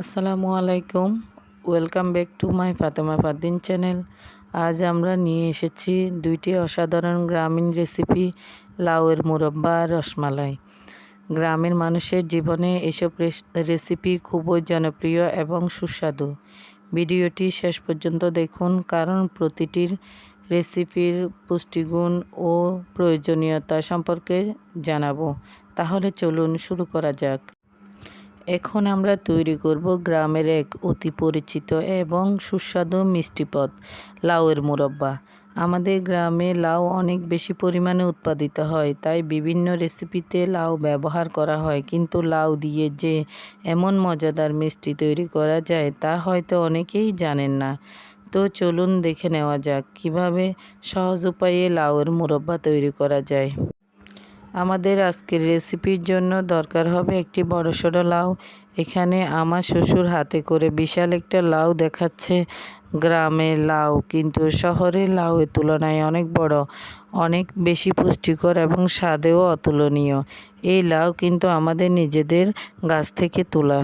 আসসালামু আলাইকুম। Welcome back to my Fatema Faddin channel. আজ আমরা নিয়ে এসেছি দুইটি অসাধারণ গ্রামীণ রেসিপি, লাউয়ের মুরব্বা আর রসমালাই। গ্রামের মানুষের জীবনে এসব রেসিপি খুবই জনপ্রিয় এবং সুস্বাদু। ভিডিওটি শেষ পর্যন্ত দেখুন, কারণ প্রতিটির রেসিপির পুষ্টিগুণ ও প্রয়োজনীয়তা সম্পর্কে জানাব। তাহলে চলুন শুরু করা যাক। এখন আমরা তৈরি করব গ্রামের এক অতি পরিচিত এবং সুস্বাদু মিষ্টি পদ, লাউয়ের মুরব্বা। আমাদের গ্রামে লাউ অনেক বেশি পরিমাণে উৎপাদিত হয়, তাই বিভিন্ন রেসিপিতে লাউ ব্যবহার করা হয়। কিন্তু লাউ দিয়ে যে এমন মজাদার মিষ্টি তৈরি করা যায়, তা হয়তো অনেকেই জানেন না। তো চলুন দেখে নেওয়া যাক কীভাবে সহজ উপায়ে লাউয়ের মুরব্বা তৈরি করা যায়। আমাদের আজকের রেসিপির জন্য দরকার হবে একটি বড় সড়ো লাউ। এখানে আমার শ্বশুর হাতে করে বিশাল একটা লাউ দেখাচ্ছে। গ্রামে লাউ কিন্তু শহরের লাউয়ের তুলনায় অনেক বড়, অনেক বেশি পুষ্টিকর এবং স্বাদেও অতুলনীয়। এই লাউ কিন্তু আমাদের নিজেদের গাছ থেকে তোলা।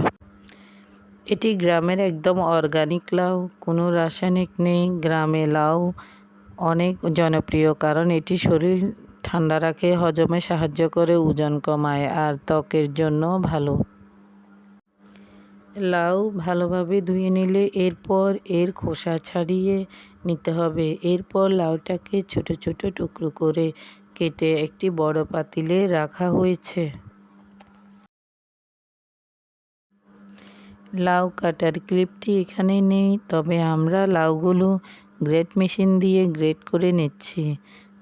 এটি গ্রামের একদম অর্গানিক লাউ, কোনো রাসায়নিক নেই। গ্রামে লাউ অনেক জনপ্রিয়, কারণ এটি শরীর ঠান্ডা রাখে, হজমে সাহায্য করে ওজন কমায় আর ত্বকের জন্য ভালো। লাউ ভালোভাবে ধুয়ে নিলে এরপর এর খোসা ছাড়িয়ে নিতে হবে। এরপর লাউটাকে ছোট ছোট টুকরো করে কেটে একটি বড় পাতিলে রাখা হয়েছে। লাউ কাটার ক্লিপটি এখানে নেই, তবে আমরা লাউগুলো গ্রেট মেশিন দিয়ে গ্রেট করে নিচ্ছি।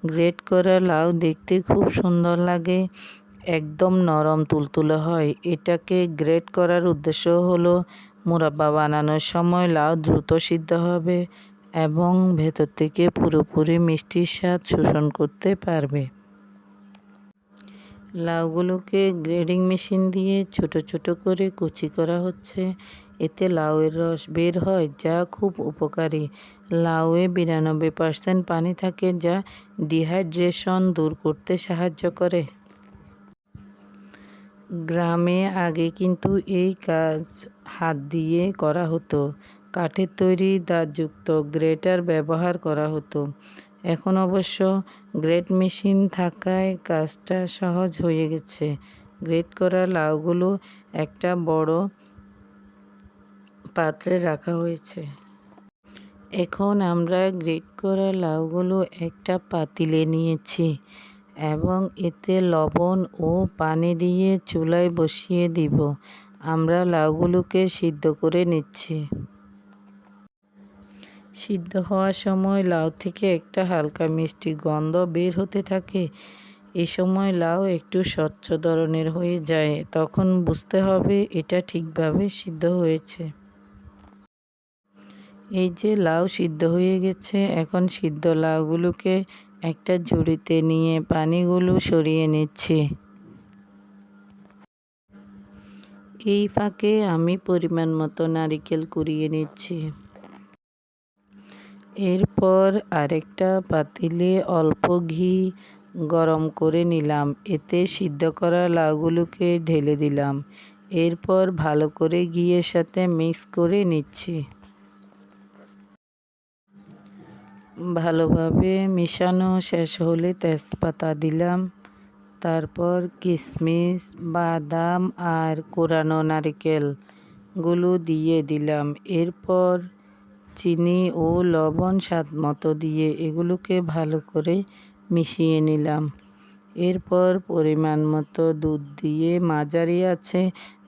গ্রেট করা লাউ দেখতে খুব সুন্দর লাগে, একদম নরম তুলতুলে হয়। এটাকে গ্রেট করার উদ্দেশ্য হলো, মুরাব্বা বানানোর সময় লাউ দ্রুত সিদ্ধ হবে এবং ভেতর থেকে পুরোপুরি মিষ্টির স্বাদ শোষণ করতে পারবে। লাউগুলোকে গ্রেডিং মেশিন দিয়ে ছোট ছোট করে কুচি করা হচ্ছে। এতে লাউয়ের রস বের হয়, যা খুব উপকারী। লাউয়ে বিরানব্বই পার্সেন্ট পানি থাকে, যা ডিহাইড্রেশন দূর করতে সাহায্য করে। গ্রামে আগে কিন্তু এই কাজ হাত দিয়ে করা হতো। কাঠের তৈরি দাঁতযুক্ত গ্রেটার ব্যবহার করা হতো। এখন অবশ্য গ্রেট মেশিন থাকায় কাজটা সহজ হয়ে গেছে। গ্রেট করা লাউগুলো একটা বড় পাত্রে রাখা হয়েছে। এখন আমরা গ্রেট করা লাউগুলো একটা পাতিলে নিয়েছি এবং এতে লবণ ও পানি দিয়ে চুলায় বসিয়ে দিব। আমরা লাউগুলোকে সিদ্ধ করে নিচ্ছি। সিদ্ধ হওয়ার সময় লাউ থেকে একটা হালকা মিষ্টি গন্ধ বের হতে থাকে। এ সময় লাউ একটু স্বচ্ছ ধরনের হয়ে যায়, তখন বুঝতে হবে এটা ঠিকভাবে সিদ্ধ হয়েছে। এই যে লাউ সিদ্ধ হয়ে গেছে, এখন সিদ্ধ লাউগুলোকে একটা ঝুড়িতে নিয়ে পানিগুলো সরিয়ে নিচ্ছি। এই ফাঁকে আমি পরিমাণ মতো নারিকেল কুড়িয়ে নিচ্ছি। এরপর আরেকটা পাতিলে অল্প ঘি গরম করে নিলাম। এতে সিদ্ধ করা লাউগুলোকে ঢেলে দিলাম। এরপর ভালো করে ঘিয়ের সাথে মিক্স করে নিচ্ছি। ভালোভাবে মিশানো শেষ হলে তেজপাতা দিলাম। তারপর কিশমিশ বাদাম আর কোরানো নারিকেলগুলো দিয়ে দিলাম। এরপর চিনি ও লবণ স্বাদ মতো দিয়ে এগুলোকে ভালো করে মিশিয়ে নিলাম। এরপর পরিমাণ মতো দুধ দিয়ে মাঝারি আছে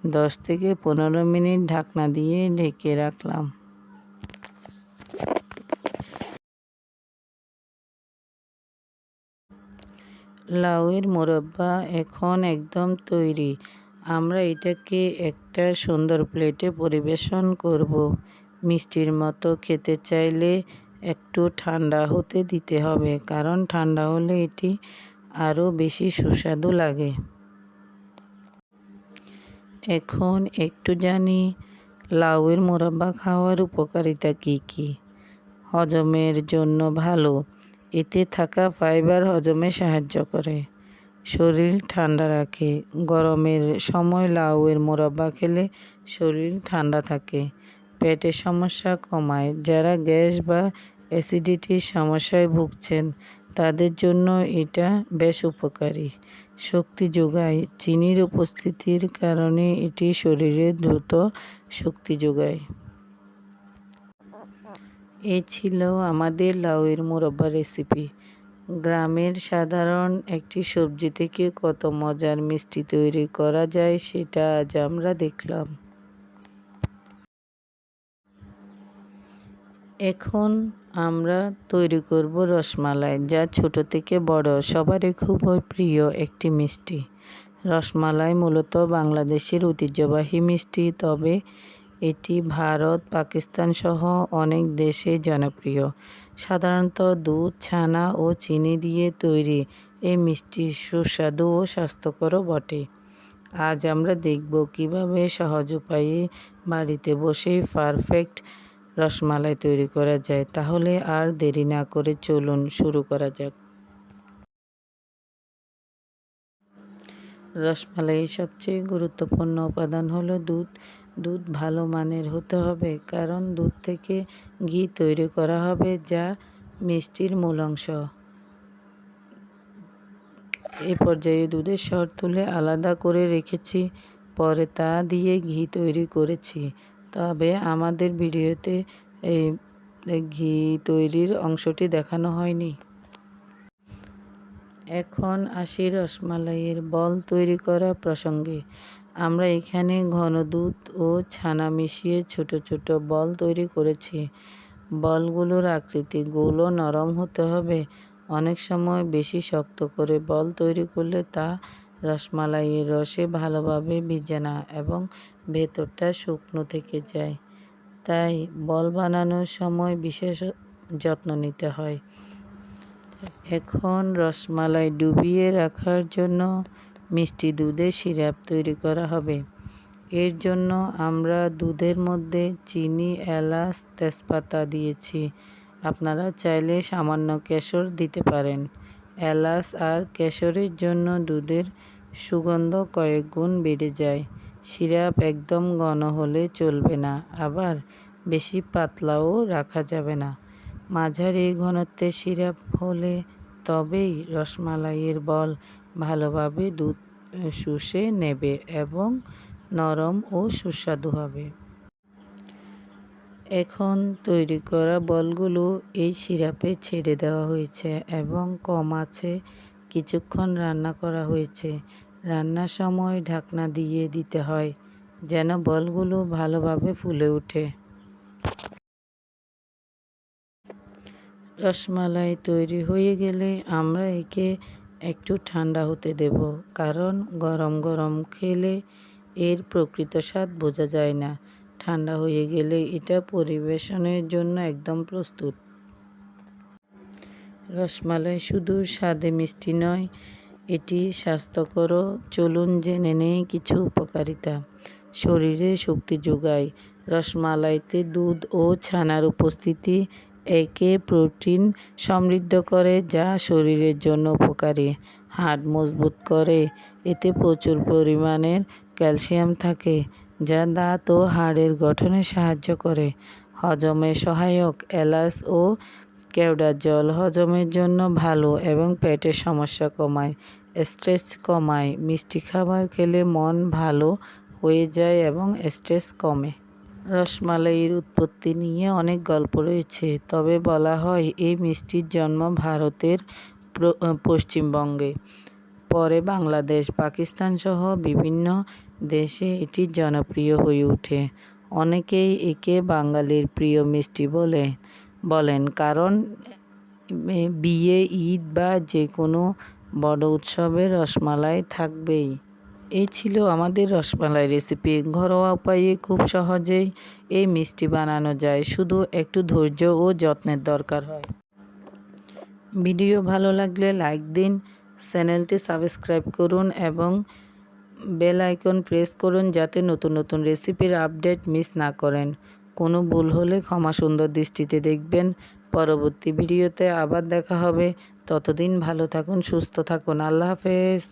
দশ থেকে পনেরো মিনিট ঢাকনা দিয়ে ঢেকে রাখলাম। লাউয়ের মোরব্বা এখন একদম তৈরি। আমরা এটাকে একটা সুন্দর প্লেটে পরিবেশন করব। মিষ্টির মতো খেতে চাইলে একটু ঠান্ডা হতে দিতে হবে, কারণ ঠান্ডা হলে এটি আরও বেশি সুস্বাদু লাগে। এখন একটু জানি লাউয়ের মোরব্বা খাওয়ার উপকারিতা কী কী? হজমের জন্য ভালো। এতে থাকা ফাইবার হজমে সাহায্য করে। শরীর ঠান্ডা রাখে। গরমের সময় লাউয়ের মোরব্বা খেলে শরীর ঠান্ডা থাকে। পেটের সমস্যা কমায়। যারা গ্যাস বা অ্যাসিডিটির সমস্যায় ভুগছেন, তাদের জন্য এটা বেশ উপকারী। শক্তি যোগায়। চিনির উপস্থিতির কারণে এটি শরীরে দ্রুত শক্তি যোগায়। এই ছিল আমাদের লাউয়ের মুরব্বা রেসিপি গ্রামের সাধারণ একটি সবজি থেকে কত মজার মিষ্টি তৈরি করা যায় সেটা আজ আমরা দেখলাম। এখন আমরা তৈরি করব রসমালাই, যা ছোট থেকে বড়, সবারই খুব প্রিয় একটি মিষ্টি। রসমালাই মূলত বাংলাদেশের ঐতিহ্যবাহী মিষ্টি, তবে এটি ভারত, পাকিস্তান সহ অনেক দেশে জনপ্রিয়। সাধারণত দুধ, ছানা ও চিনি দিয়ে তৈরি এই মিষ্টি সুস্বাদু ও স্বাস্থ্যকরও বটে। আজ আমরা দেখব কীভাবে সহজ উপায়ে বাড়িতে বসেই পারফেক্ট রসমালাই তৈরি করা যায়। তাহলে আর দেরি না করে চলুন শুরু করা যাক। রসমালাইয়ের সবচেয়ে গুরুত্বপূর্ণ উপাদান হলো দুধ। দুধ ভালো মানের হতে হবে, কারণ দুধ থেকে ঘি তৈরি করা হবে যা মিষ্টির মূল অংশ। এ পর্যায়ে দুধের স্বর তুলে আলাদা করে রেখেছি, পরে তা দিয়ে ঘি তৈরি করেছি। তবে আমাদের ভিডিওতে এই ঘি তৈরির অংশটি দেখানো হয়নি। এখন আসি রসমালাইয়ের বল তৈরি করা প্রসঙ্গে। আমরা এখানে ঘন দুধ ও ছানা মিশিয়ে ছোট ছোট বল তৈরি করেছি। বলগুলোর আকৃতি গোল ও নরম হতে হবে। অনেক সময় বেশি শক্ত করে বল তৈরি করলে তা রসমালাইয়ের রসে ভালোভাবে ভিজে না এবং ভেতরটা শুকনো থেকে যায়। তাই বল বানানোর সময় বিশেষ যত্ন নিতে হয়। এখন রসমালাই ডুবিয়ে রাখার জন্য মিষ্টি দুধের সিরাপ তৈরি করা হবে। এর জন্য আমরা দুধের মধ্যে চিনি, এলাচ, তেজপাতা দিয়েছি। আপনারা চাইলে সামান্য কেশর দিতে পারেন। এলাচ আর কেশরের জন্য দুধের সুগন্ধ কয়েক গুণ বেড়ে যায়। সিরাপ একদম ঘন হলে চলবে না, আবার বেশি পাতলাও রাখা যাবে না। মাঝারি ঘনত্বের সিরাপ হলে তবেই রসমালাইয়ের বল ভালোভাবে দুধ শুষে নেবে এবং নরম ও সুস্বাদু হবে। এখন তৈরি করা বলগুলো এই সিরাপে ছেড়ে দেওয়া হয়েছে এবং কম আছে, কিছুক্ষণ রান্না করা হয়েছে। রান্নার সময় ঢাকনা দিয়ে দিতে হয়, যেন বলগুলো ভালোভাবে ফুলে ওঠে। রসমালাই তৈরি হয়ে গেলে আমরা একে একটু ঠান্ডা হতে দেব, কারণ গরম গরম খেলে এর প্রকৃত স্বাদ বোঝা যায় না। ঠান্ডা হয়ে গেলে এটা পরিবেশনের জন্য একদম প্রস্তুত। রসমালাই শুধু স্বাদে মিষ্টি নয়, এটি স্বাস্থ্যকরও। চলুন জেনে নেই কিছু উপকারিতা। শরীরে শক্তি যোগায়। রসমালাইতে দুধ ও ছানার উপস্থিতি একে প্রোটিন সমৃদ্ধ করে যা শরীরের জন্য উপকারী। হাড় মজবুত করে, এতে প্রচুর পরিমাণের ক্যালসিয়াম থাকে, যা দাঁত ও হাড়ের গঠনে সাহায্য করে। হজমে সহায়ক এলাচ ও কেওড়ার জল হজমের জন্য ভালো এবং পেটের সমস্যা কমায়, স্ট্রেস কমায়। মিষ্টি খাবার খেলে মন ভালো হয়ে যায় এবং স্ট্রেস কমে। রসমালাইয়ের উৎপত্তি নিয়ে অনেক গল্প রয়েছে। তবে বলা হয়, এই মিষ্টির জন্ম ভারতের পশ্চিমবঙ্গে। পরে বাংলাদেশ পাকিস্তান সহ বিভিন্ন দেশে এটি জনপ্রিয় হয়ে ওঠে। অনেকেই একে বাঙালির প্রিয় মিষ্টি বলে, বলেন। কারণ বিয়ে, ঈদ বা যে কোনো বড় উৎসবে রসমালাই থাকবেই। এই ছিল আমাদের রসমালাই রেসিপি ঘরোয়া উপায়ে খুব সহজেই এই মিষ্টি বানানো যায়, শুধু একটু ধৈর্য ও যত্নের দরকার হয়। ভিডিও ভালো লাগলে লাইক দিন, চ্যানেলটি সাবস্ক্রাইব করুন এবং বেল আইকন প্রেস করুন যাতে নতুন নতুন রেসিপির আপডেট মিস না করেন। কোনো ভুল হলে ক্ষমা সুন্দর দৃষ্টিতে দেখবেন। পরবর্তী ভিডিওতে আবার দেখা হবে। ততদিন ভালো থাকুন, সুস্থ থাকুন। আল্লাহ হাফেজ।